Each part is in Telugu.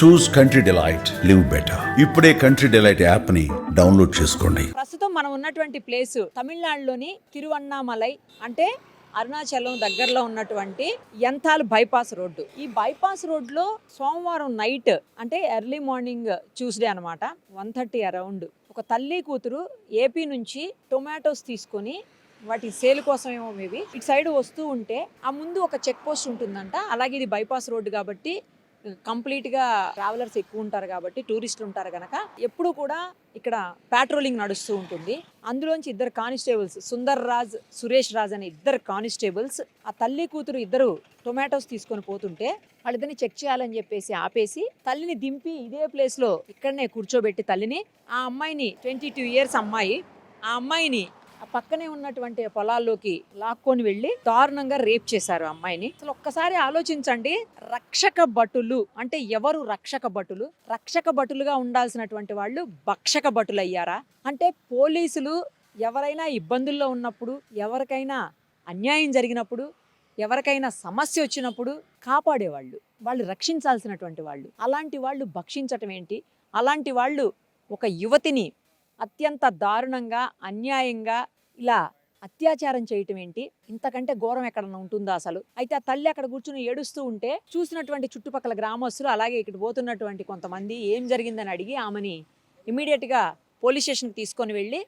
Choose country delight live better ఇప్పుడే కంట్రీ డిలైట్ యాప్ని డౌన్లోడ్ చేసుకోండి. ప్రస్తుతం మనం ఉన్నటువంటి ప్లేస్ తమిళనాడులోని తిరువన్నామలై అంటే అరుణాచలం దగ్గరలో ఉన్నటువంటి యంతాల్ బైపాస్ రోడ్డు. ఈ బైపాస్ రోడ్లో సోమవారం నైట్ అంటే ఎర్లీ మార్నింగ్ ట్యూస్డే అనమాట వన్ థర్టీ అరౌండ్ ఒక తల్లి కూతురు ఏపీ నుంచి టొమాటోస్ తీసుకొని వాటి సేల్ కోసం ఏమో మేబీ ఇటు సైడ్ వస్తూ ఉంటే ఆ ముందు ఒక చెక్ పోస్ట్ ఉంటుందంట. అలాగే ఇది బైపాస్ రోడ్డు కాబట్టి కంప్లీట్గా ట్రావెలర్స్ ఎక్కువ ఉంటారు కాబట్టి టూరిస్టులు ఉంటారు కనుక ఎప్పుడు కూడా ఇక్కడ ప్యాట్రోలింగ్ నడుస్తూ ఉంటుంది. అందులోంచి ఇద్దరు కానిస్టేబుల్స్ సుందర్ రాజ్ సురేష్ రాజ్ అనే ఇద్దరు కానిస్టేబుల్స్ ఆ తల్లి కూతురు ఇద్దరు టొమాటోస్ తీసుకొని పోతుంటే వాళ్ళిద్దరిని చెక్ చేయాలని చెప్పేసి ఆపేసి తల్లిని దింపి ఇదే ప్లేస్లో ఇక్కడనే కూర్చోబెట్టి తల్లిని ఆ అమ్మాయిని ట్వంటీ టూ ఇయర్స్ అమ్మాయి ఆ అమ్మాయిని పక్కనే ఉన్నటువంటి పొలాల్లోకి లాక్కొని వెళ్ళి దారుణంగా రేప్ చేశారు అమ్మాయిని. అసలు ఒక్కసారి ఆలోచించండి రక్షక భటులు అంటే ఎవరు రక్షక భటులు? రక్షక భటులుగా ఉండాల్సినటువంటి వాళ్ళు భక్షక భటులు అయ్యారా అంటే పోలీసులు ఎవరైనా ఇబ్బందుల్లో ఉన్నప్పుడు ఎవరికైనా అన్యాయం జరిగినప్పుడు ఎవరికైనా సమస్య వచ్చినప్పుడు కాపాడేవాళ్ళు. వాళ్ళు రక్షించాల్సినటువంటి వాళ్ళు. అలాంటి వాళ్ళు భక్షించటం ఏంటి? అలాంటి వాళ్ళు ఒక యువతిని అత్యంత దారుణంగా అన్యాయంగా ఇలా అత్యాచారం చేయటం ఏంటి? ఇంతకంటే ఘోరం ఎక్కడన్నా ఉంటుందా అసలు? అయితే ఆ తల్లి అక్కడ కూర్చుని ఏడుస్తూ ఉంటే చూసినటువంటి చుట్టుపక్కల గ్రామస్తులు అలాగే ఇక్కడ పోతున్నటువంటి కొంతమంది ఏం జరిగిందని అడిగి ఆమెని ఇమీడియట్గా పోలీస్ స్టేషన్కి తీసుకొని వెళ్ళి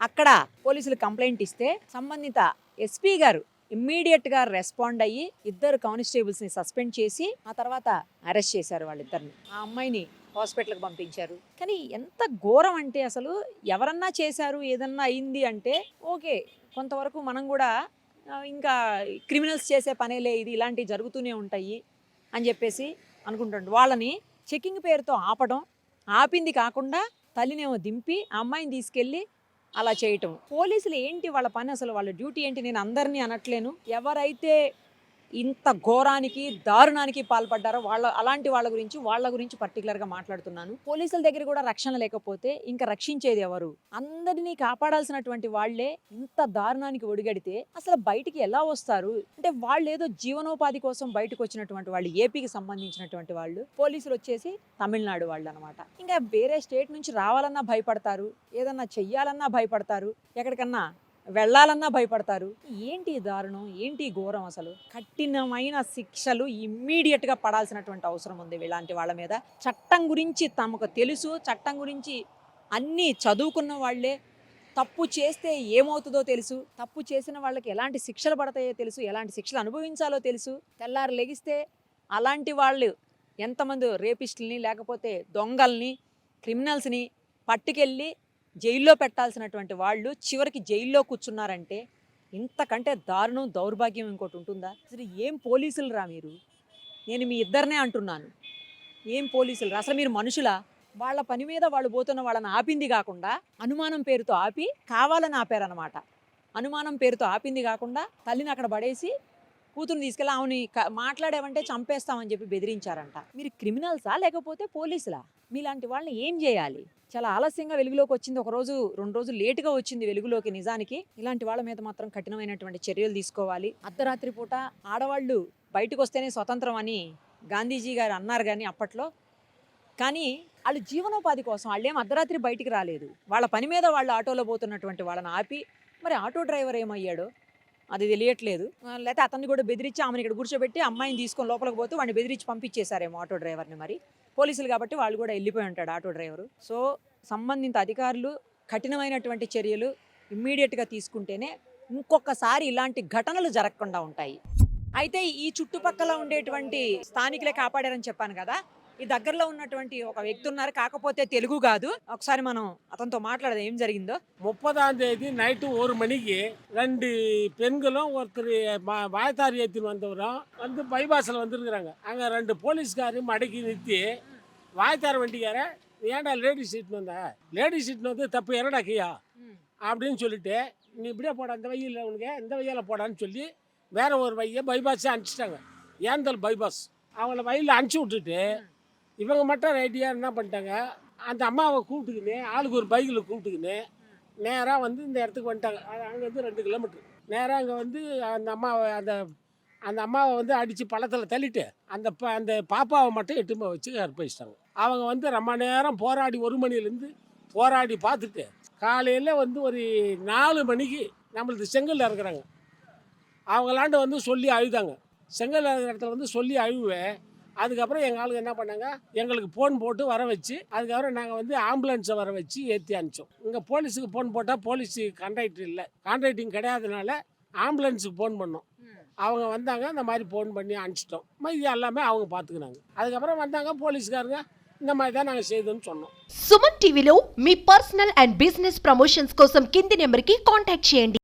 అక్కడ పోలీసులు కంప్లైంట్ ఇస్తే సంబంధిత ఎస్పీ గారు ఇమ్మీడియట్గా రెస్పాండ్ అయ్యి ఇద్దరు కానిస్టేబుల్స్ని సస్పెండ్ చేసి ఆ తర్వాత అరెస్ట్ చేశారు వాళ్ళిద్దరిని. ఆ అమ్మాయిని హాస్పిటల్కి పంపించారు. కానీ ఎంత ఘోరం అంటే అసలు ఎవరన్నా చేశారు ఏదన్నా అయింది అంటే ఓకే కొంతవరకు మనం కూడా ఇంకా క్రిమినల్స్ చేసే పనేలే ఇది ఇలాంటివి జరుగుతూనే ఉంటాయి అని చెప్పేసి అనుకుంటుండ్రు వాళ్ళని చెకింగ్ పేరుతో ఆపడం ఆపింది కాకుండా తల్లినేమో దింపి అమ్మాయిని తీసుకెళ్ళి అలా చేయటం. పోలీసులు ఏంటి వాళ్ళ పని? అసలు వాళ్ళ డ్యూటీ ఏంటి? నేను అందరినీ అనట్లేను. ఎవరైతే ఇంత ఘోరానికి దారుణానికి పాల్పడ్డారో వాళ్ళ అలాంటి వాళ్ళ గురించి వాళ్ళ గురించి పర్టికులర్గా మాట్లాడుతున్నాను. పోలీసుల దగ్గర కూడా రక్షణ లేకపోతే ఇంకా రక్షించేది ఎవరు? అందరినీ కాపాడాల్సినటువంటి వాళ్ళే ఇంత దారుణానికి ఒడిగడితే అసలు బయటికి ఎలా వస్తారు? అంటే వాళ్ళు ఏదో జీవనోపాధి కోసం బయటకు వచ్చినటువంటి వాళ్ళు ఏపీకి సంబంధించినటువంటి వాళ్ళు పోలీసులు వచ్చేసి తమిళనాడు వాళ్ళు అనమాట ఇంకా వేరే స్టేట్ నుంచి రావాలన్నా భయపడతారు ఏదన్నా చెయ్యాలన్నా భయపడతారు. ఎక్కడికన్నా వెళ్ళాలన్నా భయపడతారు. ఏంటి దారుణం? ఏంటి ఘోరం అసలు? కఠినమైన శిక్షలు ఇమ్మీడియట్గా పడాల్సినటువంటి అవసరం ఉంది ఇలాంటి వాళ్ళ మీద. చట్టం గురించి తమకు తెలుసు. చట్టం గురించి అన్నీ చదువుకున్న వాళ్ళే. తప్పు చేస్తే ఏమవుతుందో తెలుసు. తప్పు చేసిన వాళ్ళకి ఎలాంటి శిక్షలు పడతాయో తెలుసు. ఎలాంటి శిక్షలు అనుభవించాలో తెలుసు. తెల్లారు లెగిస్తే అలాంటి వాళ్ళు ఎంతమంది రేపిస్టుల్ని లేకపోతే దొంగల్ని క్రిమినల్స్ని పట్టుకెళ్ళి జైల్లో పెట్టాల్సినటువంటి వాళ్ళు చివరికి జైల్లో కూర్చున్నారంటే ఇంతకంటే దారుణం దౌర్భాగ్యం ఇంకోటి ఉంటుందా? అసలు ఏం పోలీసులు రా మీరు? నేను మీ ఇద్దరినే అంటున్నాను. ఏం పోలీసులు రా? అసలు మీరు మనుషులా? వాళ్ళ పని మీద వాళ్ళు పోతున్న వాళ్ళని ఆపింది కాకుండా అనుమానం పేరుతో ఆపి కావాలని ఆపారనమాట అనుమానం పేరుతో ఆపింది కాకుండా తల్లిని అక్కడ పడేసి కూతురుని తీసుకెళ్ళి ఆమెని మాట్లాడావంటే చంపేస్తామని చెప్పి బెదిరించారంట. మీరు క్రిమినల్సా లేకపోతే పోలీసులా? మీలాంటి వాళ్ళని ఏం చేయాలి? చాలా ఆలస్యంగా వెలుగులోకి వచ్చింది. ఒక రోజు రెండు రోజులు లేటుగా వచ్చింది వెలుగులోకి నిజానికి. ఇలాంటి వాళ్ళ మీద మాత్రం కఠినమైనటువంటి చర్యలు తీసుకోవాలి. అర్ధరాత్రి పూట ఆడవాళ్ళు బయటకు వస్తేనే స్వతంత్రం అని గాంధీజీ గారు అన్నారు కానీ అప్పట్లో. కానీ వాళ్ళు జీవనోపాధి కోసం వాళ్ళేం అర్ధరాత్రి బయటికి రాలేదు. వాళ్ళ పని మీద వాళ్ళు ఆటోలో పోతున్నటువంటి వాళ్ళని ఆపి మరి ఆటో డ్రైవర్ ఏమయ్యాడో? అది తెలియట్లేదు. లేకపోతే అతన్ని కూడా బెదిరించి ఆమెను ఇక్కడ కూర్చోబెట్టి అమ్మాయిని తీసుకొని లోపలికి పోతే వాడిని బెదిరించి పంపించేశారేమో ఆటో డ్రైవర్ని మరి. పోలీసులు కాబట్టి వాళ్ళు కూడా వెళ్ళిపోయి ఉంటాడు ఆటో డ్రైవరు. సో సంబంధిత అధికారులు కఠినమైనటువంటి చర్యలు ఇమ్మీడియట్గా తీసుకుంటేనే ఇంకొకసారి ఇలాంటి ఘటనలు జరగకుండా ఉంటాయి. అయితే ఈ చుట్టుపక్కల ఉండేటువంటి స్థానికులే కాపాడారని చెప్పాను కదా ఈ దగ్గరలో ఉన్నటువంటి ఒక వ్యక్తి ఉన్నారు. కాకపోతే తెలుగు కాదు. ఒకసారి మనం అతనితో మాట్లాడదాం ఏం జరిగిందో. முப்பதாம் தேதி நைட்டு ஒரு மணிக்கு ரெண்டு பெண்களும் ஒருத்தர் ம- வாய்த்தார் ஏத்தின்னு வந்தவரும் வந்து பைபாஸில் வந்திருக்கிறாங்க அங்கே ரெண்டு போலீஸ்காரு மடக்கி நிறுத்தி வாய்த்தார் வண்டிக்கார ஏன்டா லேடிஸ் சீட்னு வந்த லேடிஸ் சீட்னு வந்து தப்பு என்னடா கையா அப்படின்னு சொல்லிட்டு நீ இப்படியே போட அந்த வழியில் உனக்கு இந்த வழியில் போடான்னு சொல்லி வேற ஒரு வையை பைபாஸே அனுப்பிச்சிட்டாங்க ஏந்தல் பைபாஸ் அவங்கள வயலில் அனுப்பிச்சி விட்டுட்டு இவங்க மட்டும் ரைட்டியாக என்ன பண்ணிட்டாங்க? அந்த அம்மாவை கூப்பிட்டுக்கின்னு ஆளுக்கு ஒரு பைக்கில் கூப்பிட்டுக்கின்னு நேராக வந்து இந்த இடத்துக்கு வந்துட்டாங்க. அங்கே அங்கேருந்து ரெண்டு கிலோமீட்டர் நேராக அங்கே வந்து அந்த அம்மாவை அந்த அந்த அம்மாவை வந்து அடித்து பள்ளத்தில் தள்ளிட்டு அந்த ப- அந்த பாப்பாவை மட்டும் எட்டுமா வச்சு அர்ப்பணிச்சிட்டாங்க. அவங்க வந்து ரொம்ப நேரம் போராடி ஒரு மணிலேருந்து போராடி பார்த்துட்டு காலையில் வந்து ஒரு நாலு மணிக்கு நம்மளுக்கு செங்கல்ல இருக்கிறாங்க அவங்களாண்டு வந்து சொல்லி அழுதாங்க. செங்கல் இருக்கிற இடத்துல வந்து சொல்லி அழுவேன் அதுக்கப்புறம் எங்கள் ஆளுங்க என்ன பண்ணாங்க எங்களுக்கு ஃபோன் போட்டு வர வச்சு அதுக்கப்புறம் நாங்கள் வந்து ஆம்புலன்ஸை வர வச்சு ஏற்றி அனுப்பிச்சோம் இங்கே போலீஸுக்கு ஃபோன் போட்டால் போலீஸ் கான்ட்ராக்டர் இல்லை கான்ட்ராக்டிங் கிடையாதனால ஆம்புலன்ஸுக்கு ஃபோன் பண்ணோம் அவங்க வந்தாங்க இந்த மாதிரி ஃபோன் பண்ணி அனுப்பிச்சிட்டோம் இது எல்லாமே அவங்க பார்த்துக்கினாங்க அதுக்கப்புறம் வந்தாங்க போலீஸ்காரங்க இந்த மாதிரி தான் நாங்கள் செய்தோம்னு சொன்னோம் సుమన్ టీవీలో మీ పర్సనల్ అండ్ బిజినెస్ ప్రమోషన్స్ కోసం కింది నెంబర్కి కాంటాక్ట్ చేయండి